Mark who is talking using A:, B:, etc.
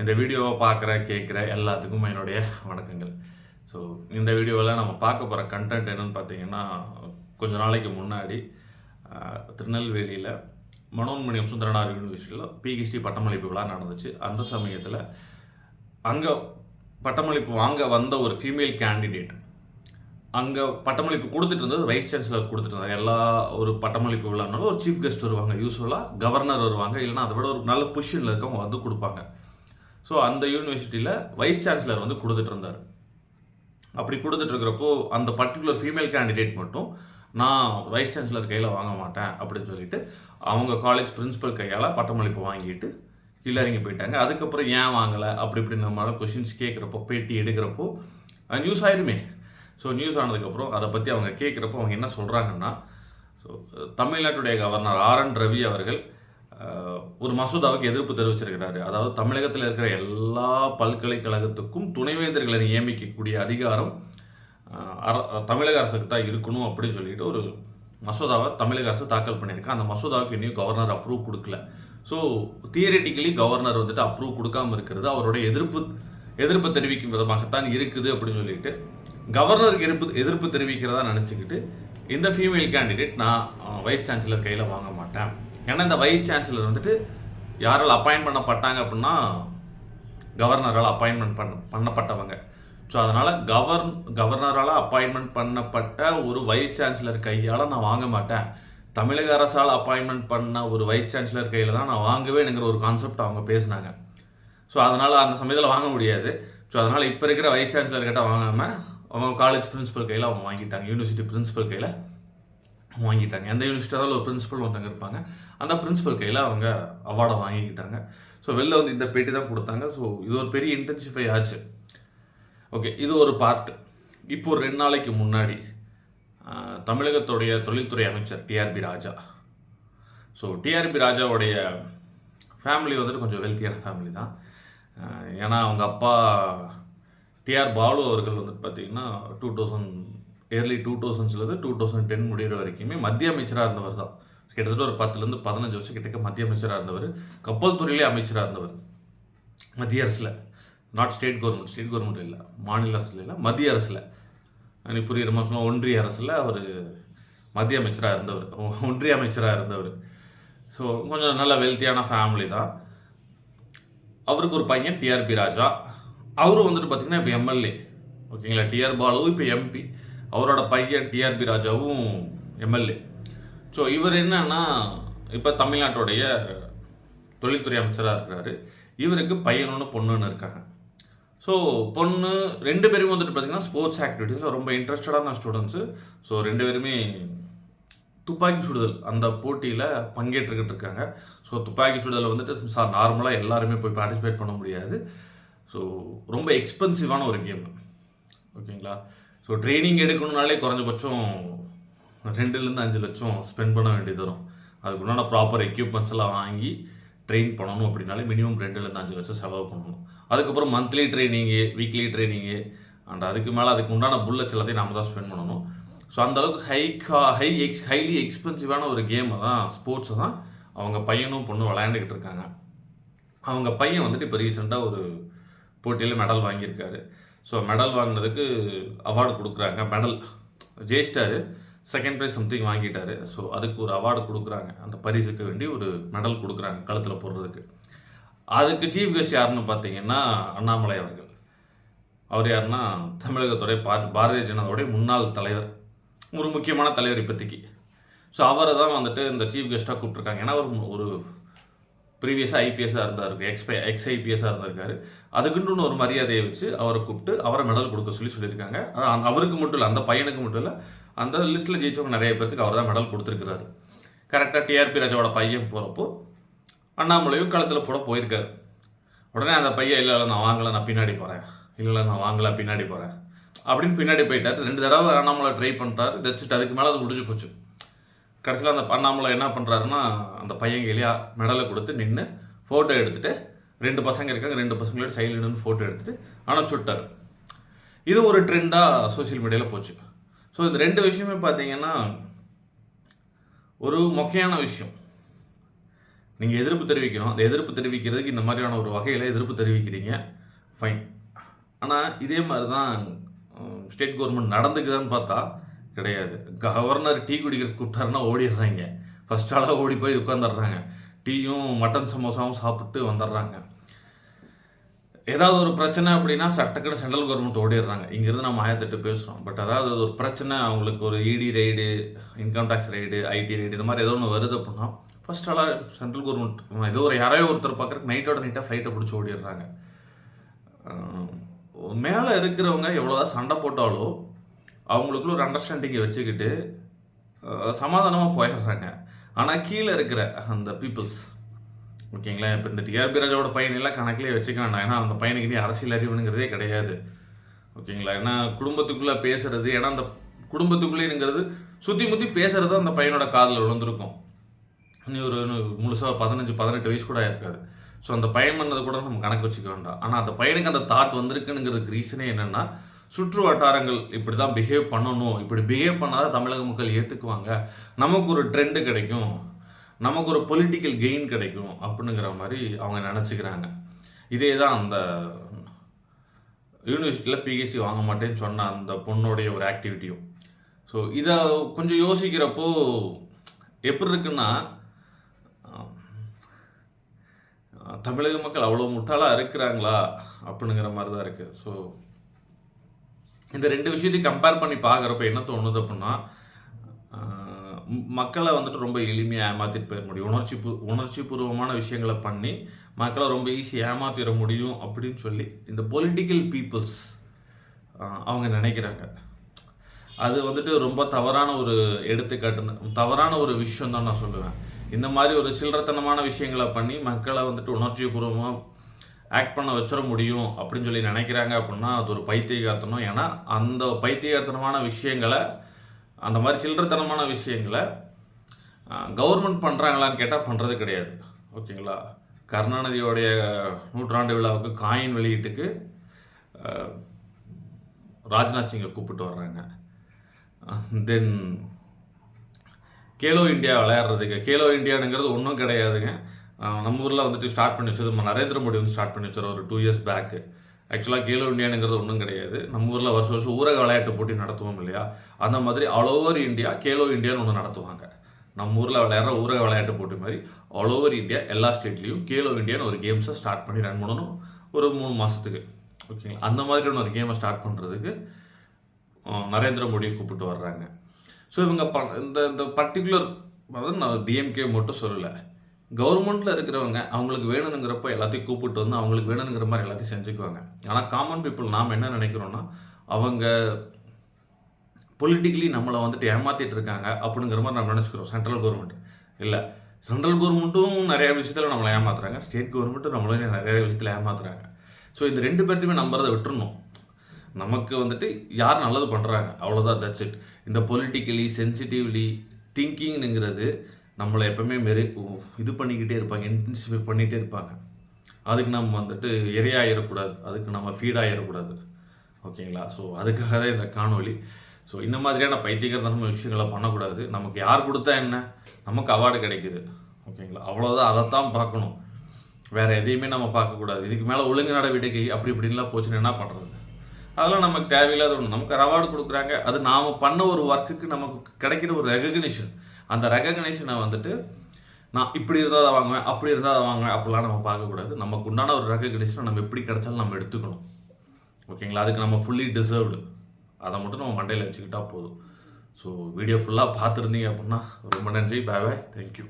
A: இந்த வீடியோவை பார்க்குற கேட்குற எல்லாத்துக்கும் என்னுடைய வணக்கங்கள். ஸோ இந்த வீடியோவில் நம்ம பார்க்க போகிற கண்டென்ட் என்னன்னு பார்த்தீங்கன்னா கொஞ்ச நாளைக்கு முன்னாடி திருநெல்வேலியில் மனோன்மணியம் சுந்தரனார் யூனிவர்சிட்டியில் பிஹெச்டி பட்டமளிப்பு விழா நடந்துச்சு. அந்த சமயத்தில் அங்கே பட்டமளிப்பு வாங்க வந்த ஒரு ஃபீமேல் கேண்டிடேட் அங்கே பட்டமளிப்பு கொடுத்துட்டு இருந்தது வைஸ் சான்சலர் கொடுத்துட்டு இருந்தார். எல்லா ஒரு பட்டமளிப்பு விழானாலும் ஒரு சீஃப் கெஸ்ட் வருவாங்க. யூஸ்ஃபுல்லாக கவர்னர் வருவாங்க. இல்லைன்னா அதை விட ஒரு நல்ல பொசிஷனில் இருக்கவங்க வந்து கொடுப்பாங்க. ஸோ அந்த யூனிவர்சிட்டியில் வைஸ் சான்சலர் வந்து கொடுத்துட்டு இருந்தார் அப்படி கொடுத்துட்ருக்கிறப்போ அந்த பர்டிகுலர் ஃபீமேல் கேண்டிடேட் மட்டும் நான் வைஸ் சான்சலர் கையில் வாங்க மாட்டேன் அப்படின்னு சொல்லிட்டு அவங்க காலேஜ் பிரின்ஸிபல் கையால் பட்டமளிப்பு வாங்கிட்டு கீழே இறங்கி போயிட்டாங்க. அதுக்கப்புறம் ஏன் வாங்கலை? அப்படி இப்படி நம்மளால கொஷின்ஸ் கேட்குறப்போ பேட்டி எடுக்கிறப்போ நியூஸ் ஆயிருமே. ஸோ நியூஸ் ஆனதுக்கப்புறம் அதை பற்றி அவங்க கேட்குறப்போ அவங்க என்ன சொல்கிறாங்கன்னா ஸோ தமிழ்நாட்டுடைய கவர்னர் ஆர் என் ரவி அவர்கள் ஒரு மசோதாவுக்கு எதிர்ப்பு தெரிவிச்சிருக்கிறாரு. அதாவது தமிழகத்தில் இருக்கிற எல்லா பல்கலைக்கழகத்துக்கும் துணைவேந்தர்களை நியமிக்கக்கூடிய அதிகாரம் தமிழக அரசுக்கு தான் இருக்கணும் அப்படின்னு சொல்லிட்டு ஒரு மசோதாவை தமிழக அரசு தாக்கல் பண்ணியிருக்கு. அந்த மசோதாவுக்கு இன்னும் கவர்னர் அப்ரூவ் கொடுக்கல. ஸோ தியரிட்டிக்கலி கவர்னர் வந்துட்டு அப்ரூவ் கொடுக்காம இருக்கிறது அவருடைய எதிர்ப்பு எதிர்ப்பு தெரிவிக்கும் விதமாகத்தான் இருக்குது அப்படின்னு சொல்லிட்டு கவர்னருக்கு எதிர்ப்பு எதிர்ப்பு தெரிவிக்கிறதா நினச்சிக்கிட்டு இந்த ஃபீமேல் கேண்டிடேட் நான் வைஸ் சான்சலர் கையில் வாங்க மாட்டேன். ஏன்னா இந்த வைஸ் சான்சலர் வந்துட்டு யாரால் அப்பாயின் பண்ணப்பட்டாங்க அப்படின்னா கவர்னரால் அப்பாயின்மெண்ட் பண்ண பண்ணப்பட்டவங்க. ஸோ அதனால் கவர்ன் கவர்னரால் அப்பாயின்மெண்ட் பண்ணப்பட்ட ஒரு வைஸ் சான்சலர் கையால் நான் வாங்க மாட்டேன். தமிழக அரசால் அப்பாயின்மெண்ட் பண்ண ஒரு வைஸ் சான்சலர் கையில் தான் நான் வாங்குவேனுங்கிற ஒரு கான்செப்ட் அவங்க பேசினாங்க. ஸோ அதனால் அந்த சமயத்தில் வாங்க முடியாது. ஸோ அதனால் இப்போ இருக்கிற வைஸ் சான்சலர் கிட்ட வாங்காமல் அவங்க காலேஜ் பிரின்சிபல் கையில் அவங்க வாங்கிட்டாங்க. யூனிவர்சிட்டி பிரின்ஸிபல் கையில் வாங்கிட்டாங்க. எந்த யூனிவர்சிட்டியாவது ஒரு பிரின்சிபல் ஒருத்தங்க இருப்பாங்க. அந்த பிரின்சிபல் கையில் அவங்க அவார்டை வாங்கிக்கிட்டாங்க. ஸோ வெளில வந்து இந்த பேட்டி தான் கொடுத்தாங்க. ஸோ இது ஒரு பெரிய இன்டென்சிஃபை ஆச்சு. ஓகே இது ஒரு பார்ட் இப்போ ஒரு ரெண்டு நாளைக்கு முன்னாடி தமிழகத்துடைய தொழில்துறை அமைச்சர் டிஆர்பி ராஜா. ஸோ டிஆர்பி ராஜாவுடைய ஃபேமிலி வந்துட்டு கொஞ்சம் வெல்த்தியான ஃபேமிலி தான். ஏன்னா அவங்க அப்பா டிஆர் பாலு அவர்கள் வந்துட்டு பார்த்தீங்கன்னா டூ தௌசண்ட் இயர்லி டூ தௌசண்ட்ஸ்லேருந்து டூ தௌசண்ட் டென் முடிகிற வரைக்குமே மத்திய அமைச்சராக இருந்தவர் தான். கிட்டத்தட்ட ஒரு பத்துலேருந்து பதினஞ்சு வருஷம் கிட்டக்க மத்திய அமைச்சராக இருந்தவர். கப்பல் துறையிலே அமைச்சராக இருந்தவர். மத்திய அரசில். Not state government state government இல்லை. மாநில அரசில் இல்லை. மத்திய அரசில். நீ புரியுற மாதிரி ஒன்றிய அரசில் அவர் மத்திய அமைச்சராக இருந்தவர். ஒன்றிய அமைச்சராக இருந்தவர். ஸோ கொஞ்சம் நல்ல வெல்த்தியான ஃபேமிலி தான். அவருக்கு ஒரு பையன் டிஆர்பி ராஜா. அவரும் வந்துட்டு பார்த்தீங்கன்னா இப்போ எம்எல்ஏ ஓகேங்களா டிஆர் பாலு இப்போ எம்பி அவரோட பையன் டிஆர்பி ராஜாவும் எம்எல்ஏ. ஸோ இவர் என்னன்னா இப்போ தமிழ்நாட்டுடைய தொழில்துறை அமைச்சராக இருக்கிறாரு. இவருக்கு பையன் ஒன்று பொண்ணுன்னு இருக்காங்க. ஸோ பொண்ணு ரெண்டு பேரும் வந்துட்டு பார்த்தீங்கன்னா ஸ்போர்ட்ஸ் ஆக்டிவிட்டீஸில் ரொம்ப இன்ட்ரெஸ்டடான ஸ்டூடெண்ட்ஸு ஸோ ரெண்டு பேருமே துப்பாக்கி சுடுதல் அந்த போட்டியில் பங்கேற்றுக்கிட்டு இருக்காங்க. ஸோ துப்பாக்கி சுடுதலில் வந்துட்டு சார் நார்மலாக எல்லாருமே போய் பார்ட்டிசிபேட் பண்ண முடியாது. ஸோ ரொம்ப எக்ஸ்பென்சிவான ஒரு கேம் ஓகேங்களா ஸோ ட்ரைனிங் எடுக்கணும்னாலே குறைஞ்சபட்சம் ரெண்டுலேருந்து அஞ்சு லட்சம் ஸ்பெண்ட் பண்ண வேண்டியது வரும். அதுக்குண்டான ப்ராப்பர் எக்யூப்மெண்ட்ஸ் எல்லாம் வாங்கி ட்ரெயின் பண்ணணும் அப்படின்னாலே மினிமம் ரெண்டுலேருந்து அஞ்சு லட்சம் செலவு பண்ணணும். அதுக்கப்புறம் monthly training weekly training and அதுக்கு மேலே அதுக்கு உண்டான புல்லட்ஸ் எல்லாத்தையும் நம்ம தான் ஸ்பெண்ட் பண்ணணும். ஸோ அந்தளவுக்கு high high high ex highly எக்ஸ்பென்சிவான ஒரு கேமை தான் ஸ்போர்ட்ஸை தான் அவங்க பையனும் பொண்ணும் விளையாண்டுக்கிட்டு இருக்காங்க. அவங்க பையன் வந்துட்டு இப்போ ரீசெண்டாக ஒரு போட்டியில் மெடல் வாங்கியிருக்காரு. ஸோ மெடல் வாங்கினதுக்கு அவார்டு கொடுக்குறாங்க. மெடல் ஜெயிச்சிட்டாரு. செகண்ட் ப்ரைஸ் சம்திங் வாங்கிட்டாரு. ஸோ அதுக்கு ஒரு அவார்டு கொடுக்குறாங்க. அந்த பரிசுக்கு வேண்டி ஒரு மெடல் கொடுக்குறாங்க கழுத்தில் போடுறதுக்கு. அதுக்கு சீஃப் கெஸ்ட் யாருன்னு பார்த்தீங்கன்னா அண்ணாமலை அவர்கள். அவர் யாருன்னா தமிழகத்துடைய பா பாரதிய ஜனதாவுடைய முன்னாள் தலைவர். ஒரு முக்கியமான தலைவர் இப்போதைக்கு. ஸோ அவரை தான் வந்துட்டு இந்த சீஃப் கெஸ்ட்டாக கூப்பிட்ருக்காங்க ஏன்னா அவர் ஒரு ப்ரீவியஸாக ஐபிஎஸ்ஸாக இருந்தார் எக்ஸ்பை எக்ஸ் ஐபிஎஸ்ஸாக இருந்திருக்காரு. அதுக்குன்னு ஒரு மரியாதையை வச்சு அவரை கூப்பிட்டு அவரை மெடல் கொடுக்க சொல்லி சொல்லியிருக்காங்க. ஆனால் அவருக்கு மட்டும் இல்லை அந்த பையனுக்கு மட்டும் இல்லை அந்த லிஸ்ட்டில் ஜெயிச்சவங்க நிறைய பேருக்கு அவர் தான் மெடல் கொடுத்துருக்கிறாரு கரெக்டாக டிஆர்பி ராஜாவோட பையன் போகிறப்போ அண்ணாமலையும் களத்தில் போட போயிருக்காரு. உடனே அந்த பையன் இல்லை நான் வாங்கலை நான் பின்னாடி போகிறேன் இல்லை நான் வாங்கலை பின்னாடி போகிறேன் அப்படின்னு பின்னாடி போயிட்டார். ரெண்டு தடவை அண்ணாமலை ட்ரை பண்ணுறாரு தச்சுட்டு அதுக்கு மேலே அது முடிஞ்சு போச்சு. கடைசியில் அந்த அண்ணாமலை என்ன பண்ணுறாருன்னா அந்த பையன் கையிலேயே மெடலை கொடுத்து நின்று ஃபோட்டோ எடுத்துகிட்டு ரெண்டு பசங்க இருக்காங்க ரெண்டு பசங்களோட சைடில் நின்று ஃபோட்டோ எடுத்துகிட்டு அனுப்பிச்சு விட்டார் இது ஒரு ட்ரெண்டாக சோஷியல் மீடியாவில் போச்சு. ஸோ இந்த ரெண்டு விஷயமே பார்த்தீங்கன்னா ஒரு மொக்கையான விஷயம். நீங்கள் எதிர்ப்பு தெரிவிக்கணும். அந்த எதிர்ப்பு தெரிவிக்கிறதுக்கு இந்த மாதிரியான ஒரு வகையில் எதிர்ப்பு தெரிவிக்கிறீங்க. ஃபைன் ஆனால் இதே மாதிரி தான் ஸ்டேட் கவர்மெண்ட் நடந்துக்குதான்னு பார்த்தா கிடையாது. கவர்னர் டீ குடிக்கிற கூப்பிட்டாருன்னா ஓடிடுறாங்க. ஃபர்ஸ்ட் ஆளாக ஓடி போய் உட்காந்துடுறாங்க டீயும் மட்டன் சமோசாவும் சாப்பிட்டு வந்துடுறாங்க. ஏதாவது ஒரு பிரச்சனை அப்படின்னா சட்டக்கடை சென்ட்ரல் கவர்மெண்ட் ஓடிடுறாங்க. இங்கேருந்து நம்ம ஆயிரத்தெட்டு பேசுகிறோம் பட் அதாவது ஒரு பிரச்சனை அவங்களுக்கு ஒரு ED raid income tax raid IT raid இந்த மாதிரி ஏதோ ஒன்று வருது அப்படின்னா ஃபர்ஸ்ட் ஆளாக சென்ட்ரல் கவர்மெண்ட் ஏதோ ஒரு யாரையோ ஒருத்தர் பார்க்குறக்கு நைட்டோட நைட்டாக ஃப்ளைட்டை பிடிச்சி ஓடிடுறாங்க. மேலே இருக்கிறவங்க எவ்வளோதான் சண்டை போட்டாலும் அவங்களுக்குள்ள ஒரு அண்டர்ஸ்டாண்டிங்கை வச்சுக்கிட்டு சமாதானமாக போயிடுறாங்க. ஆனால் கீழே இருக்கிற அந்த பீப்புள்ஸ் ஓகேங்களா? இப்போ இந்த டிஆர்பி ராஜாவோட பையனெல்லாம் கணக்கிலே வச்சுக்க வேண்டாம். ஏன்னா அந்த பையனுக்கு நீ அரசியல் அறிவுங்கிறதே கிடையாது. ஓகேங்களா? ஏன்னா குடும்பத்துக்குள்ளே பேசுறது ஏன்னா அந்த குடும்பத்துக்குள்ளேங்கிறது சுற்றி முற்றி பேசுறது அந்த பையனோட காதில் விழுந்திருக்கும். நீ ஒரு முழுசாக பதினஞ்சு பதினெட்டு வயசு கூட இருக்காது ஸோ அந்த பையன் பண்ணது கூட நம்ம கணக்கு வச்சுக்க வேண்டாம். ஆனால் அந்த பையனுக்கு அந்த தாட் வந்திருக்குங்கிறதுக்கு ரீசனே என்னென்னா சுற்று வட்டாரங்கள் இப்படி தான் பிஹேவ் பண்ணணும். இப்படி பிஹேவ் பண்ணாதான் தமிழக மக்கள் ஏற்றுக்குவாங்க நமக்கு ஒரு ட்ரெண்டு கிடைக்கும். நமக்கு ஒரு பொலிட்டிக்கல் கெயின் கிடைக்கும் அப்படிங்கிற மாதிரி அவங்க நினச்சிக்கிறாங்க. இதே தான் அந்த யூனிவர்சிட்டியில் பிஹெசி வாங்க மாட்டேன்னு சொன்ன அந்த பொண்ணுடைய ஒரு ஆக்டிவிட்டியும் ஸோ இதை கொஞ்சம் யோசிக்கிறப்போ எப்படி இருக்குன்னா தமிழக மக்கள் அவ்வளோ முட்டாளாக இருக்கிறாங்களா அப்படிங்கிற மாதிரி தான் இருக்குது ஸோ இந்த ரெண்டு விஷயத்தையும் கம்பேர் பண்ணி பார்க்குறப்ப என்ன தோணுது அப்படின்னா மக்களை வந்துட்டு ரொம்ப எளிமையாக ஏமாற்றிட்டு போயிட முடியும். உணர்ச்சி பூ உணர்ச்சி பூர்வமான விஷயங்களை பண்ணி மக்களை ரொம்ப ஈஸியாக ஏமாற்றிட முடியும் அப்படின்னு சொல்லி இந்த பொலிட்டிக்கல் பீப்புள்ஸ் அவங்க நினைக்கிறாங்க. அது வந்துட்டு ரொம்ப தவறான ஒரு எடுத்துக்காட்டு தவறான ஒரு விஷயம் தான் நான் சொல்லுவேன். இந்த மாதிரி ஒரு சில்லறத்தனமான விஷயங்களை பண்ணி மக்களை வந்துட்டு உணர்ச்சி பூர்வமாக ஆக்ட் பண்ண வச்சிட முடியும் அப்படின்னு சொல்லி நினைக்கிறாங்க அப்படின்னா அது ஒரு பைத்தியகார்த்தனம். ஏன்னா அந்த பைத்தியகார்த்தனமான விஷயங்களை அந்த மாதிரி சில்லறத்தனமான விஷயங்களை கவர்மெண்ட் பண்ணுறாங்களான்னு கேட்டால் பண்ணுறது கிடையாது. ஓகேங்களா? கருணாநிதியோடைய நூற்றாண்டு விழாவுக்கு காயின் வெளியீட்டுக்கு ராஜ்நாத் சிங்கை கூப்பிட்டு வர்றாங்க. தென் கேலோ இந்தியா விளையாடுறதுக்கு கேலோ இந்தியானுங்கிறது ஒன்றும் கிடையாதுங்க. நம்ம ஊரில் வந்துட்டு ஸ்டார்ட் பண்ணி வச்சது நம்ம நரேந்திர மோடி வந்து ஸ்டார்ட் பண்ணி வச்சார் ஒரு டூ இயர்ஸ் பேக்கு ஆக்சுவலாக கேலோ இந்தியானுங்கிறது ஒன்றும் கிடையாது. நம்ம ஊரில் வருஷம் வருஷம் ஊரக விளையாட்டு போட்டி நடத்துவோம் இல்லையா? அந்த மாதிரி ஆல் ஓவர் இந்தியா கேலோ இந்தியான்னு ஒன்று நடத்துவாங்க. நம்ம ஊரில் விளையாடுற ஊரக விளையாட்டு போட்டி மாதிரி ஆல் ஓவர் இந்தியா எல்லா ஸ்டேட்லேயும் கேலோ இந்தியான்னு ஒரு கேம்ஸை ஸ்டார்ட் பண்ணி ரன் பண்ணணும் ஒரு மூணு மாதத்துக்கு ஓகேங்களா அந்த மாதிரியான ஒரு கேமை ஸ்டார்ட் பண்ணுறதுக்கு நரேந்திர மோடியை கூப்பிட்டு வர்றாங்க. ஸோ இவங்க ப இந்த இந்த பர்டிகுலர் அதாவது நான் டிஎம்கே மட்டும் சொல்லலை. கவர்மெண்ட்டில் இருக்கிறவங்க அவங்களுக்கு வேணுங்கிறப்ப எல்லாத்தையும் கூப்பிட்டு வந்து அவங்களுக்கு வேணுங்கிற மாதிரி எல்லாத்தையும் செஞ்சுக்குவாங்க. ஆனால் காமன் பீப்புள் நாம் என்ன நினைக்கிறோன்னா அவங்க பொலிட்டிக்கலி நம்மளை வந்துட்டு ஏமாத்திட்டு இருக்காங்க அப்படிங்கிற மாதிரி நம்ம நினச்சிக்கிறோம். சென்ட்ரல் கவர்மெண்ட் இல்லை சென்ட்ரல் கவர்மெண்ட்டும் நிறைய விஷயத்தில் நம்மளை ஏமாத்துறாங்க. ஸ்டேட் கவர்மெண்ட்டும் நம்மளையும் நிறைய விஷயத்தில் ஏமாத்துறாங்க. ஸோ இந்த ரெண்டு பேர்த்தையுமே நம்புறதை விட்டுறணும். நமக்கு வந்துட்டு யார் நல்லது பண்ணுறாங்க அவ்வளோதான் தட்ஸ் இட் இந்த பொலிட்டிக்கலி சென்சிட்டிவ்லி திங்கிங்னுங்கிறது நம்மளை எப்பவுமே மெரி இது பண்ணிக்கிட்டே இருப்பாங்க இன்டென்சிஃபை பண்ணிகிட்டே இருப்பாங்க. அதுக்கு நம்ம வந்துட்டு இரையாயிடக்கூடாது அதுக்கு நம்ம ஃபீடாகிடக்கூடாது ஓகேங்களா? ஸோ அதுக்காக தான் இந்த காணொலி ஸோ இந்த மாதிரியான பைத்தியகரத்தனமான விஷயங்களை பண்ணக்கூடாது. நமக்கு யார் கொடுத்தா என்ன? நமக்கு அவார்டு கிடைக்குது. ஓகேங்களா? அவ்வளோதான் அதைத்தான் பார்க்கணும். வேறு எதையுமே நம்ம பார்க்கக்கூடாது. இதுக்கு மேலே ஒழுங்கு நடவடிக்கை அப்படி இப்படின்லாம் போச்சுன்னு என்ன பண்ணுறது அதெல்லாம் நமக்கு தேவையில்லாத ஒன்று நமக்கு அவார்டு கொடுக்குறாங்க. அது நாம் பண்ண ஒரு ஒர்க்குக்கு நமக்கு கிடைக்கிற ஒரு ரெகக்னிஷன் அந்த ரெகக்னேஷனை வந்துட்டு நான் இப்படி இருந்தால் தான் வாங்குவேன் அப்படி இருந்தால் அதை வாங்குவேன் அப்படிலாம் நம்ம பார்க்கக்கூடாது. நமக்கு உண்டான ஒரு ரெகக்னேஷனை நம்ம எப்படி கிடைச்சாலும் நம்ம எடுத்துக்கணும். ஓகேங்களா? அதுக்கு நம்ம ஃபுல்லி டிசர்வ்டு அதை மட்டும் நம்ம மண்டையில் வச்சுக்கிட்டா போதும். ஸோ வீடியோ ஃபுல்லாக பார்த்துருந்தீங்க அப்படின்னா ரொம்ப நன்றி. பாய் பாய் தேங்க்யூ